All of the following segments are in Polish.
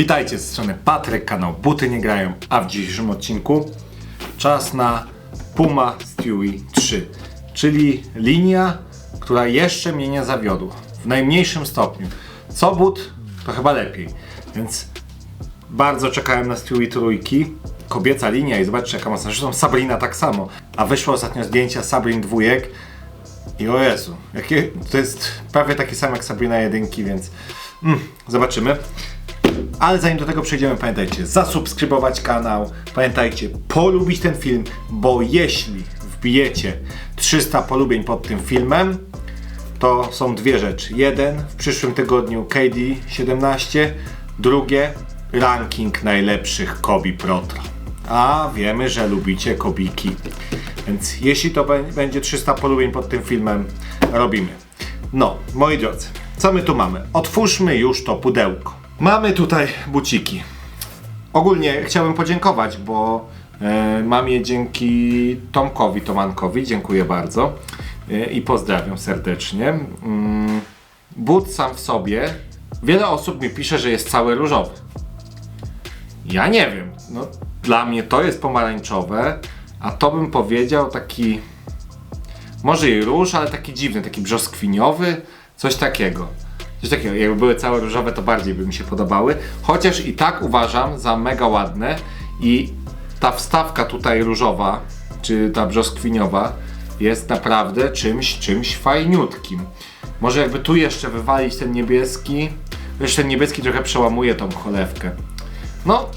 Witajcie z strony Patryk, kanał Buty nie grają, a w dzisiejszym odcinku czas na Puma Stewie 3, czyli linia, która jeszcze mnie nie zawiodła, w najmniejszym stopniu. Co but, to chyba lepiej, więc bardzo czekałem na Stewie trójki. Kobieca linia i zobaczcie jaka mocna. Zresztą Sabrina tak samo. A wyszło ostatnio zdjęcia Sabrin dwójek i o Jezu, jakie, to jest prawie taki sam jak Sabrina jedynki, więc mm, zobaczymy. Ale zanim do tego przejdziemy, pamiętajcie, zasubskrybować kanał, pamiętajcie, polubić ten film, bo jeśli wbijecie 300 polubień pod tym filmem, to są dwie rzeczy. Jeden, w przyszłym tygodniu KD 17, drugie, ranking najlepszych Kobi Protro. A wiemy, że lubicie kobiki. Więc jeśli to bę- będzie 300 polubień pod tym filmem, robimy. No, moi drodzy, co my tu mamy? Otwórzmy już to pudełko. Mamy tutaj buciki. Ogólnie chciałbym podziękować, bo e, mam je dzięki Tomkowi Tomankowi. Dziękuję bardzo e, i pozdrawiam serdecznie. Mm, but sam w sobie, wiele osób mi pisze, że jest cały różowy. Ja nie wiem. No, dla mnie to jest pomarańczowe, a to bym powiedział taki. Może i róż, ale taki dziwny, taki brzoskwiniowy, coś takiego. Coś takiego. Jakby były całe różowe, to bardziej by mi się podobały. Chociaż i tak uważam za mega ładne i ta wstawka tutaj różowa, czy ta brzoskwiniowa, jest naprawdę czymś, czymś fajniutkim. Może jakby tu jeszcze wywalić ten niebieski. Jeszcze ten niebieski trochę przełamuje tą cholewkę. No,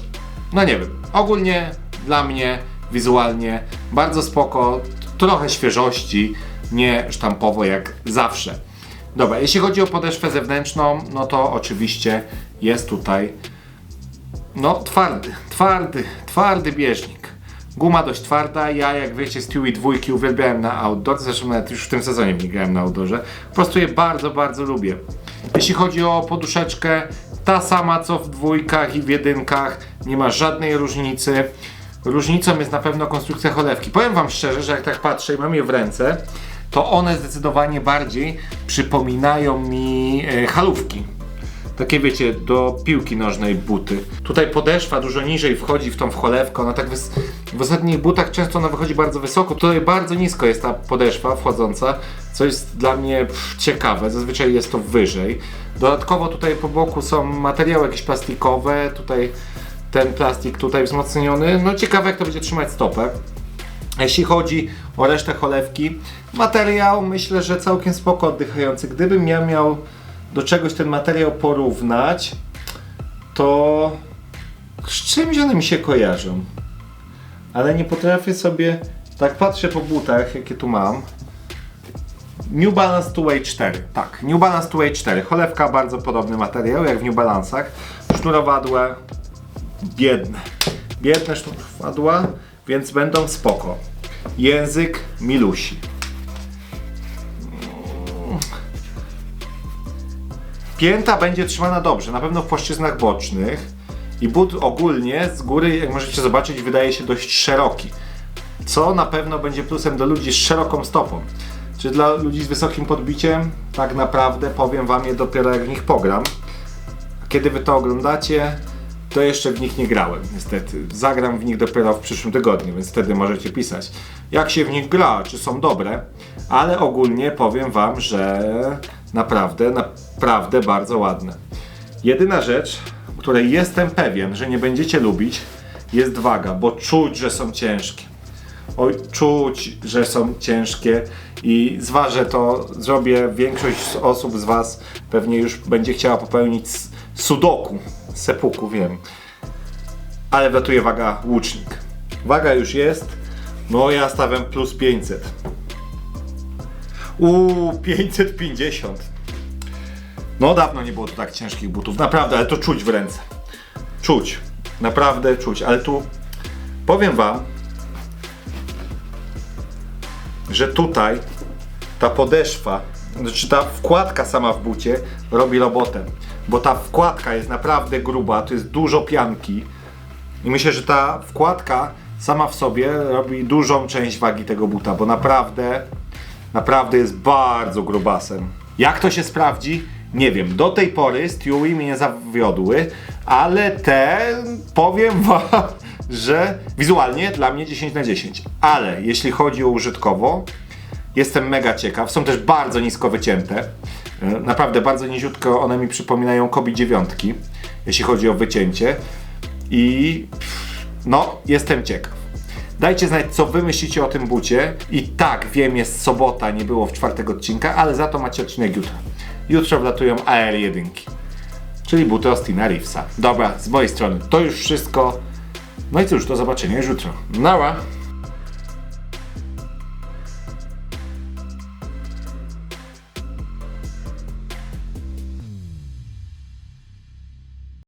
no nie wiem. Ogólnie dla mnie wizualnie bardzo spoko, trochę świeżości, nie sztampowo jak zawsze. Dobra, jeśli chodzi o podeszwę zewnętrzną, no to oczywiście jest tutaj no twardy, twardy, twardy bieżnik. Guma dość twarda, ja jak wiecie Stewie dwójki uwielbiałem na outdoor, zresztą nawet już w tym sezonie nie na outdoorze. Po prostu je bardzo, bardzo lubię. Jeśli chodzi o poduszeczkę, ta sama co w dwójkach i w jedynkach, nie ma żadnej różnicy. Różnicą jest na pewno konstrukcja cholewki. Powiem wam szczerze, że jak tak patrzę i mam je w ręce, to one zdecydowanie bardziej przypominają mi e, halówki. Takie wiecie, do piłki nożnej buty. Tutaj podeszwa dużo niżej wchodzi w tą w cholewkę. Ona tak w ostatnich butach często ona wychodzi bardzo wysoko. Tutaj bardzo nisko jest ta podeszwa wchodząca, co jest dla mnie ciekawe. Zazwyczaj jest to wyżej. Dodatkowo tutaj po boku są materiały jakieś plastikowe. Tutaj ten plastik tutaj wzmocniony. No ciekawe jak to będzie trzymać stopę. Jeśli chodzi o resztę cholewki, materiał myślę, że całkiem spoko oddychający. Gdybym ja miał do czegoś ten materiał porównać, to z czymś one mi się kojarzą. Ale nie potrafię sobie, tak patrzę po butach, jakie tu mam. New Balance 2Way 4, tak, New Balance 2Way 4, cholewka bardzo podobny materiał jak w New Balance'ach, sznurowadłe biedne, biedne sznurowadła, więc będą spoko. Język milusi. Pięta będzie trzymana dobrze, na pewno w płaszczyznach bocznych. I but ogólnie z góry, jak możecie zobaczyć, wydaje się dość szeroki. Co na pewno będzie plusem dla ludzi z szeroką stopą. Czy dla ludzi z wysokim podbiciem? Tak naprawdę powiem wam je dopiero jak w nich pogram. Kiedy wy to oglądacie, to jeszcze w nich nie grałem, niestety. Zagram w nich dopiero w przyszłym tygodniu, więc wtedy możecie pisać, jak się w nich gra, czy są dobre. Ale ogólnie powiem wam, że naprawdę, naprawdę bardzo ładne. Jedyna rzecz, której jestem pewien, że nie będziecie lubić, jest waga, bo czuć, że są ciężkie. Oj, czuć, że są ciężkie i zważę to, zrobię, większość osób z Was pewnie już będzie chciała popełnić sudoku, sepuku, wiem. Ale wlatuje waga łucznik. Waga już jest, no ja stawiam plus 500. Uuu, 550. No dawno nie było tu tak ciężkich butów, naprawdę, ale to czuć w ręce. Czuć, naprawdę czuć, ale tu powiem Wam, że tutaj ta podeszwa, znaczy ta wkładka sama w bucie robi robotę. Bo ta wkładka jest naprawdę gruba, to jest dużo pianki. I myślę, że ta wkładka sama w sobie robi dużą część wagi tego buta, bo naprawdę, naprawdę jest bardzo grubasem. Jak to się sprawdzi? Nie wiem. Do tej pory Stewie mnie nie zawiodły. ale te powiem wam, że wizualnie dla mnie 10 na 10. Ale jeśli chodzi o użytkowo, jestem mega ciekaw. Są też bardzo nisko wycięte. Naprawdę bardzo niziutko one mi przypominają Kobi dziewiątki, jeśli chodzi o wycięcie. I no, jestem ciekaw. Dajcie znać, co wy myślicie o tym bucie. I tak, wiem, jest sobota, nie było w czwartek odcinka, ale za to macie odcinek jutro. Jutro wlatują AR1, czyli buty Austina Reevesa. Dobra, z mojej strony to już wszystko. No i cóż, do zobaczenia już jutro. Nara!